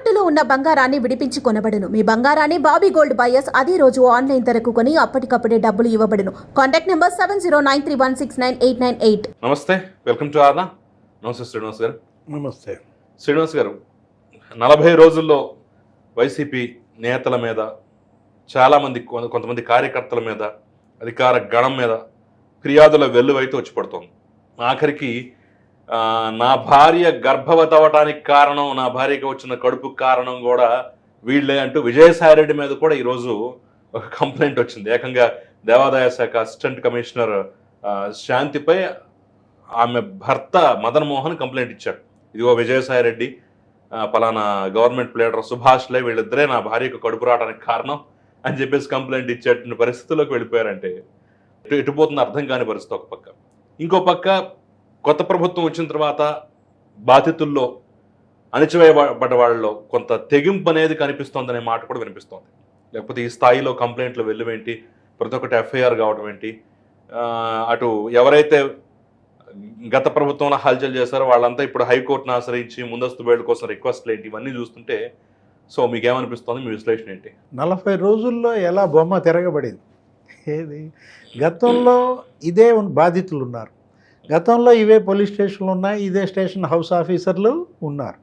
తాకట్టులో ఉన్న బంగారాన్ని విడిపించి కొనబడును. మీ బంగారాన్ని బాబీ గోల్డ్ బయర్స్ అదే రోజు ఆన్లైన్ ధరకు కొని అప్పటికప్పుడే డబ్బులు ఇవ్వబడును. Contact number seven zero nine three one six nine eight nine eight. నమస్తే వెల్కమ్ టు ఆర్నా. నమస్తే శ్రీనివాస్ గారు. నమస్తే. శ్రీనివాస్ గారు నలభై రోజుల్లో వైసీపీ నేతల మీద చాలామంది కొంతమంది కార్యకర్తల మీద అధికార గణం మీద ఫిర్యాదుల వెల్లువైతే వచ్చి పడుతోంది. ఆఖరికి నా భార్య గర్భవతి అవ్వటానికి కారణం నా భార్యకి వచ్చిన కడుపు కారణం కూడా వీళ్ళే అంటూ విజయసాయిరెడ్డి మీద కూడా ఈరోజు ఒక కంప్లైంట్ వచ్చింది. ఏకంగా దేవాదాయ శాఖ అసిస్టెంట్ కమిషనర్ శాంతిపై ఆమె భర్త మదన్ మోహన్ కంప్లైంట్ ఇచ్చాడు. ఇదిగో విజయసాయి రెడ్డి పలానా గవర్నమెంట్ ప్లేడర్ సుభాష్లే వీళ్ళిద్దరే నా భార్యకు కడుపు రావడానికి కారణం అని చెప్పేసి కంప్లైంట్ ఇచ్చేటువంటి పరిస్థితుల్లోకి వెళ్ళిపోయారంటే ఎటు ఎటుపోతుంది అర్థం కాని పరిస్థితి ఒక పక్క. ఇంకో పక్క కొత్త ప్రభుత్వం వచ్చిన తర్వాత బాధితుల్లో అణిచివేయబడ్డ వాళ్ళలో కొంత తెగింపు అనేది కనిపిస్తోందనే మాట కూడా వినిపిస్తోంది. లేకపోతే ఈ స్థాయిలో కంప్లైంట్లు వెళ్ళువేంటి ప్రతి ఒక్కటి ఎఫ్ఐఆర్ కావడం ఏంటి అటు ఎవరైతే గత ప్రభుత్వంలో హల్చల్ చేశారో వాళ్ళంతా ఇప్పుడు హైకోర్టును ఆశ్రయించి ముందస్తు బెయిల్ కోసం రిక్వెస్ట్లు ఏంటి ఇవన్నీ చూస్తుంటే సో మీకేమనిపిస్తోంది మీ విశ్లేషణ ఏంటి? నలభై రోజుల్లో ఎలా బొమ్మ తిరగబడింది? ఏది? గతంలో ఇదే బాధితులు ఉన్నారు గతంలో ఇవే పోలీస్ స్టేషన్లు ఉన్నాయి ఇదే స్టేషన్ హౌస్ ఆఫీసర్లు ఉన్నారు.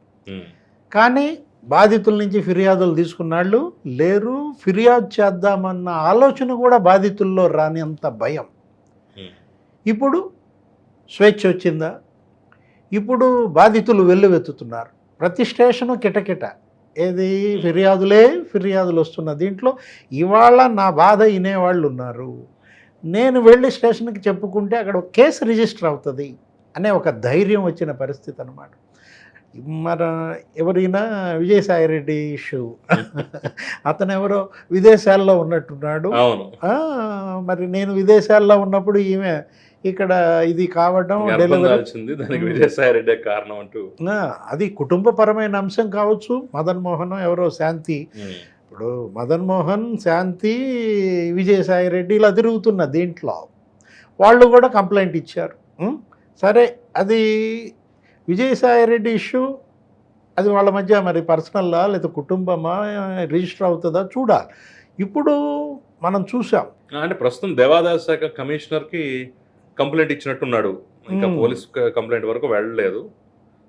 కానీ బాధితుల నుంచి ఫిర్యాదులు తీసుకున్నాళ్ళు లేరు ఫిర్యాదు చేద్దామన్న ఆలోచన కూడా బాధితుల్లో రాని అంత భయం. ఇప్పుడు స్వేచ్ఛ వచ్చిందా? ఇప్పుడు బాధితులు వెల్లువెత్తుతున్నారు. ప్రతి స్టేషను కిటకిట. ఏది ఫిర్యాదులే ఫిర్యాదులు వస్తున్న దీంట్లో ఇవాళ నా బాధ వినేవాళ్ళు ఉన్నారు. నేను వెళ్ళి స్టేషన్కి చెప్పుకుంటే అక్కడ ఒక కేసు రిజిస్టర్ అవుతుంది అనే ఒక ధైర్యం వచ్చిన పరిస్థితి అనమాట మన ఎవరైనా విజయసాయిరెడ్డి ఇష్యూ. అతను ఎవరో విదేశాల్లో ఉన్నట్టున్నాడు. మరి నేను విదేశాల్లో ఉన్నప్పుడు ఈమె ఇక్కడ ఇది కావడం డెలివరీ కారణం అంటూ. అది కుటుంబపరమైన అంశం కావచ్చు. మదన్ మోహన్ ఎవరో శాంతి. ఇప్పుడు మదన్ మోహన్ శాంతి విజయసాయి రెడ్డి ఇలా తిరుగుతున్న దీంట్లో వాళ్ళు కూడా కంప్లైంట్ ఇచ్చారు? సరే అది విజయసాయి రెడ్డి ఇష్యూ అది వాళ్ళ మధ్య మరి పర్సనల్లా లేదా కుటుంబమా రిజిస్టర్ అవుతుందా చూడాలి ఇప్పుడు మనం చూసాం అంటే ప్రస్తుతం దేవాదాయ శాఖ కమిషనర్కి కంప్లైంట్ ఇచ్చినట్టున్నాడు ఇంకా. పోలీస్ కంప్లైంట్ వరకు వెళ్ళలేదు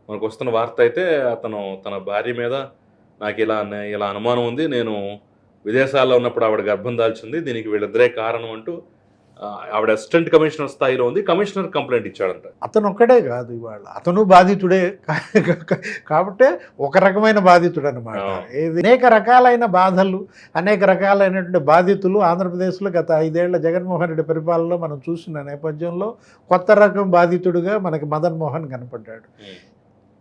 మనకు వస్తున్న వార్త అయితే అతను తన భార్య మీద నాకు ఇలా ఇలా అనుమానం ఉంది. నేను విదేశాల్లో ఉన్నప్పుడు ఆవిడ గర్భం దాల్చింది. దీనికి వీళ్ళిద్దరే కారణం అంటూ ఆవిడ అసిస్టెంట్ కమిషనర్ స్థాయిలో ఉంది. కమిషనర్ కంప్లైంట్ ఇచ్చాడంట. అతను ఒక్కడే కాదు ఇవాళ. అతను బాధితుడే. కాబట్టి ఒక రకమైన బాధితుడు అనమాట అనేక రకాలైన బాధలు అనేక రకాలైనటువంటి బాధితులు ఆంధ్రప్రదేశ్లో గత ఐదేళ్ళ జగన్మోహన్ రెడ్డి పరిపాలనలో మనం చూసిన నేపథ్యంలో కొత్త రకం బాధితుడిగా మనకి మదన్ మోహన్ కనపడ్డాడు.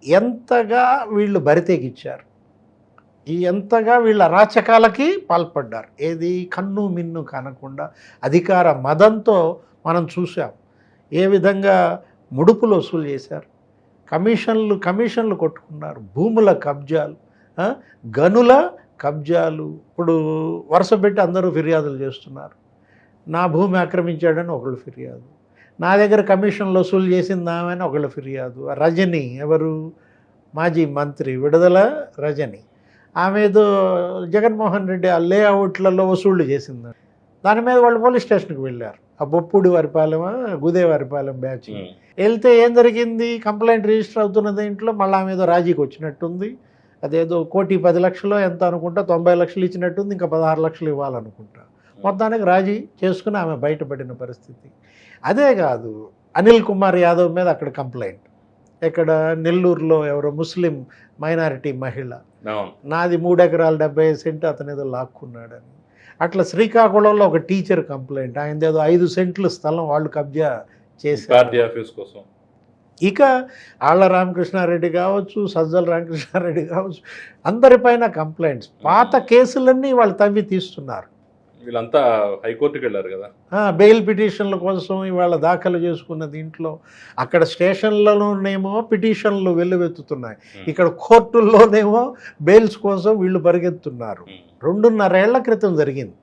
ఎంతగా వీళ్ళు బరితెగిచ్చారు ఈ ఎంతగా వీళ్ళ అరాచకాలకి పాల్పడ్డారు. ఏది కన్ను మిన్ను కానకుండా అధికార మదంతో మనం చూసాం ఏ విధంగా ముడుపులు వసూలు చేశారు. కమిషన్లు కమిషన్లు కొట్టుకున్నారు. భూముల కబ్జాలు గనుల కబ్జాలు. ఇప్పుడు వరుస పెట్టి అందరూ ఫిర్యాదులు చేస్తున్నారు. నా భూమి ఆక్రమించాడని ఒకళ్ళు ఫిర్యాదు. నా దగ్గర కమిషన్లు వసూలు చేసిందామని ఒకళ్ళు ఫిర్యాదు. రజని ఎవరు? మాజీ మంత్రి విడుదల రజని. ఆమె ఏదో జగన్మోహన్ రెడ్డి ఆ లేఅవుట్లలో వసూళ్ళు చేసింది. దాని మీద వాళ్ళు పోలీస్ స్టేషన్కి వెళ్ళారు. ఆ బొప్పుడి వారిపాలెం బ్యాచ్. ఉమ్. వెళ్తే ఏం జరిగింది? కంప్లైంట్ రిజిస్టర్ అవుతున్న దీంట్లో మళ్ళీ ఆమె ఏదో రాజీకి వచ్చినట్టుంది. అదేదో కోటి పది లక్షలు ఎంత అనుకుంటా? తొంభై లక్షలు ఇచ్చినట్టుంది. ఇంకా పదహారు లక్షలు ఇవ్వాలనుకుంటా. మొత్తానికి రాజీ చేసుకుని ఆమె బయటపడిన పరిస్థితి. అదే కాదు అనిల్ కుమార్ యాదవ్ మీద అక్కడ కంప్లైంట్. ఇక్కడ నెల్లూరులో ఎవరో ముస్లిం మైనారిటీ మహిళ. నాది మూడు ఎకరాలు డెబ్బై ఐదు సెంట్ అతను ఏదో లాక్కున్నాడని. అట్లా శ్రీకాకుళంలో ఒక టీచర్ కంప్లైంట్ ఆయన ఏదో ఐదు సెంట్లు స్థలం వాళ్ళు కబ్జా చేశారు. పార్టీ ఆఫీస్ కోసం. ఇక ఆళ్ళ రామకృష్ణారెడ్డి కావచ్చు సజ్జల రామకృష్ణారెడ్డి కావచ్చు అందరిపైన కంప్లైంట్స్. పాత కేసులన్నీ వాళ్ళు తవ్వి తీస్తున్నారు. వీళ్ళంతా హైకోర్టుకి వెళ్ళారు కదా బెయిల్ పిటిషన్ల కోసం ఇవాళ దాఖలు చేసుకున్న దీంట్లో అక్కడ స్టేషన్లలోనేమో పిటిషన్లు వెల్లువెత్తుతున్నాయి. ఇక్కడ కోర్టుల్లోనేమో బెయిల్స్ కోసం వీళ్ళు పరిగెత్తున్నారు. రెండున్నరేళ్ళ క్రితం జరిగింది.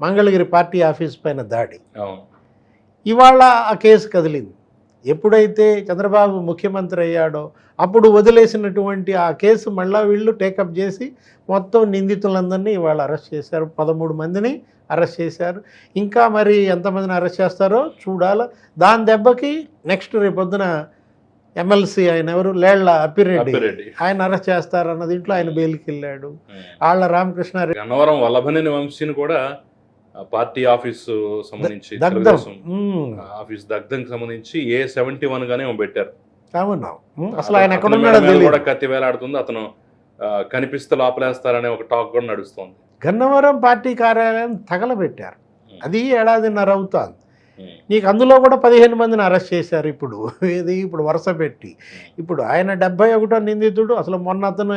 మంగళగిరి పార్టీ ఆఫీస్ పైన దాడి. ఇవాళ ఆ కేసు కదిలింది. ఎప్పుడైతే చంద్రబాబు ముఖ్యమంత్రి అయ్యాడో అప్పుడు వదిలేసినటువంటి ఆ కేసు మళ్ళా వీళ్ళు టేకప్ చేసి మొత్తం నిందితులందరినీ ఇవాళ అరెస్ట్ చేశారు. పదమూడు మందిని అరెస్ట్ చేశారు. ఇంకా మరి ఎంతమందిని అరెస్ట్ చేస్తారో చూడాలి. దాని దెబ్బకి నెక్స్ట్ రేపొద్దున ఎమ్మెల్సీ ఆయన ఎవరు? లేళ్ళ అప్పిరెడ్డి. ఆయన అరెస్ట్ చేస్తారన్న దీంట్లో ఆయన బెయిల్కి వెళ్ళాడు. ఆళ్ళ రామకృష్ణారెడ్డి గన్నవరం వల్లభనేని వంశీని కూడా పార్టీ ఆఫీసు సంబంధించి దగ్ధం. ఆఫీస్ దగ్ధంకి సంబంధించి ఏ సెవెంటీ వన్ గానే పెట్టారు. అసలు ఆయన ఎక్కడ కూడా కత్తి వేలాడుతుంది. అతను కనిపిస్తే లోపలేస్తారనే ఒక టాక్ కూడా నడుస్తుంది. గన్నవరం పార్టీ కార్యాలయం తగలబెట్టారు. అది ఏడాదిన్నర అవుతుంది. నీకు అందులో కూడా పదిహేను మందిని అరెస్ట్ చేశారు ఇప్పుడు. ఇది ఇప్పుడు వరుస పెట్టి. ఇప్పుడు ఆయన డెబ్బై ఒకటో నిందితుడు అసలు మొన్న అతను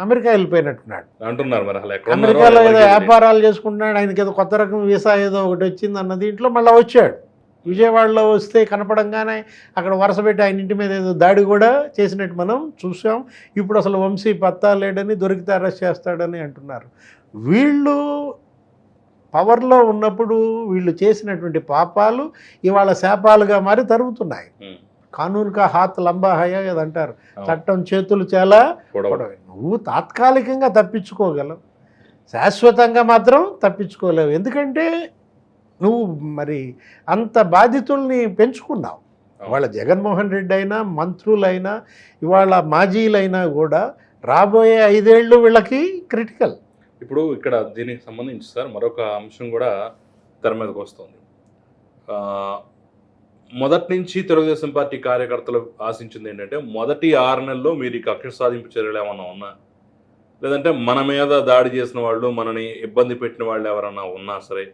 అమెరికా వెళ్ళిపోయినట్టున్నాడు. అంటున్నారు మరి అమెరికాలో ఏదో. వ్యాపారాలు చేసుకుంటున్నాడు ఆయనకి ఏదో కొత్త రకం వీసా ఏదో ఒకటి వచ్చింది అన్న దీంట్లో మళ్ళీ వచ్చాడు. విజయవాడలో వస్తే కనపడంగానే అక్కడ వరుస పెట్టి ఆయన ఇంటి మీద ఏదో దాడి కూడా చేసినట్టు మనం చూసాం. ఇప్పుడు అసలు వంశీ పత్తా లేడని దొరికితే అరెస్ట్ చేస్తాడని అంటున్నారు. వీళ్ళు పవర్లో ఉన్నప్పుడు వీళ్ళు చేసినటువంటి పాపాలు ఇవాళ శాపాలుగా మారి తరుగుతున్నాయి. కానూన్ కా హాత్ లంబా హయా అది అంటారు. చట్టం చేతులు చాలా. నువ్వు తాత్కాలికంగా తప్పించుకోగలవు. శాశ్వతంగా మాత్రం తప్పించుకోలేవు. ఎందుకంటే నువ్వు మరి అంత బాధితుల్ని పెంచుకున్నావు. వాళ్ళ జగన్మోహన్ రెడ్డి అయినా మంత్రులైనా ఇవాళ మాజీలైనా కూడా రాబోయే ఐదేళ్ళు వీళ్ళకి క్రిటికల్. ఇప్పుడు ఇక్కడ దీనికి సంబంధించి సార్ మరొక అంశం కూడా తెర మీదకి వస్తుంది. మొదటి నుంచి తెలుగుదేశం పార్టీ కార్యకర్తలు ఆశించింది ఏంటంటే మొదటి ఆరు నెలల్లో మీరు ఈ కక్ష సాధింపు చర్యలు ఏమన్నా ఉన్నా? లేదంటే మన మీద దాడి చేసిన వాళ్ళు మనని ఇబ్బంది పెట్టిన వాళ్ళు ఎవరన్నా ఉన్నా సరే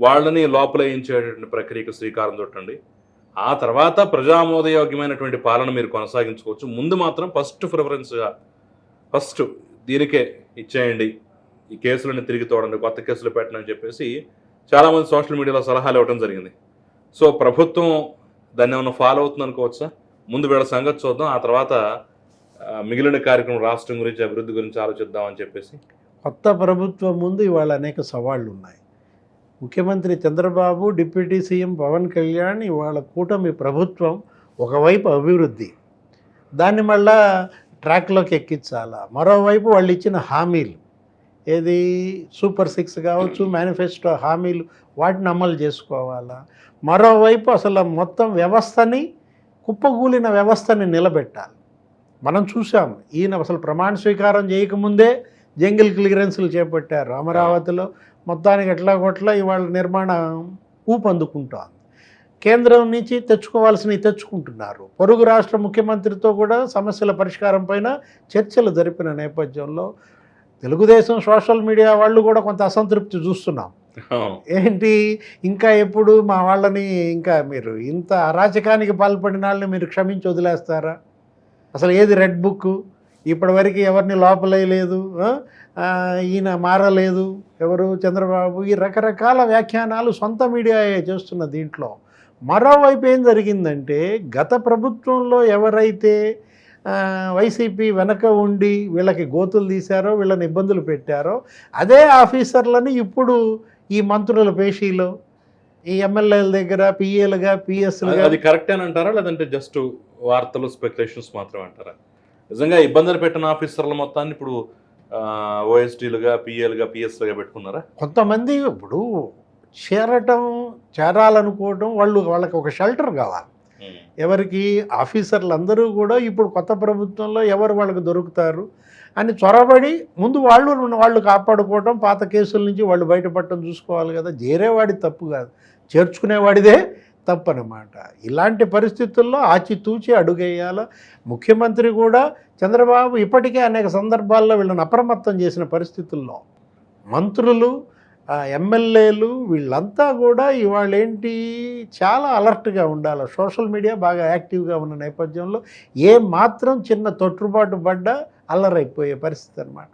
వాళ్ళని లోపలేయించేటటువంటి ప్రక్రియకు శ్రీకారం చుట్టండి. ఆ తర్వాత ప్రజామోదయోగ్యమైనటువంటి పాలన మీరు కొనసాగించుకోవచ్చు. ముందు మాత్రం ఫస్ట్ ప్రిఫరెన్స్గా ఫస్ట్ దీనికే ఇచ్చేయండి. ఈ కేసులను తిరిగి తోడండి కొత్త కేసులు పెట్టనని చెప్పేసి చాలామంది సోషల్ మీడియాలో సలహాలు ఇవ్వడం జరిగింది. సో ప్రభుత్వం దాన్ని ఏమైనా ఫాలో అవుతుంది అనుకోవచ్చా? ముందు వీళ్ళ సంగతి చూద్దాం ఆ తర్వాత మిగిలిన కార్యక్రమం రాష్ట్రం గురించి అభివృద్ధి గురించి ఆలోచిద్దామని చెప్పేసి. కొత్త ప్రభుత్వం ముందు ఇవాళ అనేక సవాళ్ళు ఉన్నాయి ముఖ్యమంత్రి చంద్రబాబు డిప్యూటీ సీఎం పవన్ కళ్యాణ్ ఇవాళ కూటమి ప్రభుత్వం ఒకవైపు అభివృద్ధి. దాన్ని మళ్ళా ట్రాక్లోకి ఎక్కించాలా? మరోవైపు వాళ్ళు ఇచ్చిన హామీలు. ఏది? సూపర్ సిక్స్ కావచ్చు మేనిఫెస్టో హామీలు వాటిని అమలు చేసుకోవాలా? మరోవైపు అసలు మొత్తం వ్యవస్థని కుప్పగూలిన వ్యవస్థని నిలబెట్టాలి. మనం చూసాం ఈయన అసలు ప్రమాణ స్వీకారం చేయకముందే జంగిల్ క్లియరెన్స్లు చేపట్టారు. అమరావతిలో మొత్తానికి ఎట్లా కొట్లా ఇవాళ నిర్మాణం ఊపందుకుంటోంది. కేంద్రం నుంచి తెచ్చుకోవాల్సినవి తెచ్చుకుంటున్నారు. పొరుగు రాష్ట్ర ముఖ్యమంత్రితో కూడా సమస్యల పరిష్కారం పైన చర్చలు జరిపిన నేపథ్యంలో తెలుగుదేశం సోషల్ మీడియా వాళ్ళు కూడా కొంత అసంతృప్తి చూస్తున్నాం. ఏంటి? ఇంకా ఎప్పుడు మా వాళ్ళని ఇంకా మీరు ఇంత అరాచకానికి పాల్పడిన వాళ్ళని మీరు క్షమించి వదిలేస్తారా? అసలు ఏది రెడ్ బుక్? ఇప్పటివరకు ఎవరిని లోపలేయలేదు ఈయన మారలేదు ఎవరు? చంద్రబాబు ఈ రకరకాల వ్యాఖ్యానాలు సొంత మీడియాయే చేస్తున్న దీంట్లో. మరోవైపు ఏం జరిగిందంటే గత ప్రభుత్వంలో ఎవరైతే వైసీపీ వెనక ఉండి వీళ్ళకి గోతులు తీశారో వీళ్ళని ఇబ్బందులు పెట్టారో అదే ఆఫీసర్లని ఇప్పుడు ఈ మంత్రుల పేషీలో ఈ ఎమ్మెల్యేల దగ్గర పిఏలుగా పిఎస్లుగా అది కరెక్ట్ అని అంటారా? లేదంటే జస్ట్ వార్తలు స్పెక్యులేషన్స్ మాత్రం అంటారా? నిజంగా ఇబ్బందులు పెట్టిన ఆఫీసర్ల మొత్తాన్ని ఇప్పుడు ఓఎస్టీలుగా పిఏలుగా పిఎస్లుగా పెట్టుకున్నారా? కొంతమంది ఇప్పుడు చేరటం చేరాలనుకోవటం వాళ్ళు వాళ్ళకి ఒక షెల్టర్ కావాలి. ఎవరికి ఆఫీసర్లు అందరూ కూడా ఇప్పుడు కొత్త ప్రభుత్వంలో ఎవరు వాళ్ళకి దొరుకుతారు అని చొరబడి ముందు వాళ్ళు వాళ్ళు కాపాడుకోవటం పాత కేసుల నుంచి వాళ్ళు బయటపడటం చూసుకోవాలి కదా. చేరేవాడి తప్పు కాదు. చేర్చుకునేవాడిదే తప్పనమాట. ఇలాంటి పరిస్థితుల్లో ఆచితూచి అడుగేయాల. ముఖ్యమంత్రి కూడా చంద్రబాబు ఇప్పటికే అనేక సందర్భాల్లో వీళ్ళని అప్రమత్తం చేసిన పరిస్థితుల్లో మంత్రులు ఎమ్మెల్యేలు వీళ్ళంతా కూడా ఇవాళ ఏంటి చాలా అలర్ట్గా ఉండాలి. సోషల్ మీడియా బాగా యాక్టివ్గా ఉన్న నేపథ్యంలో ఏ మాత్రం చిన్న తొట్టుబాటు పడ్డా అల్లరైపోయే పరిస్థితి అనమాట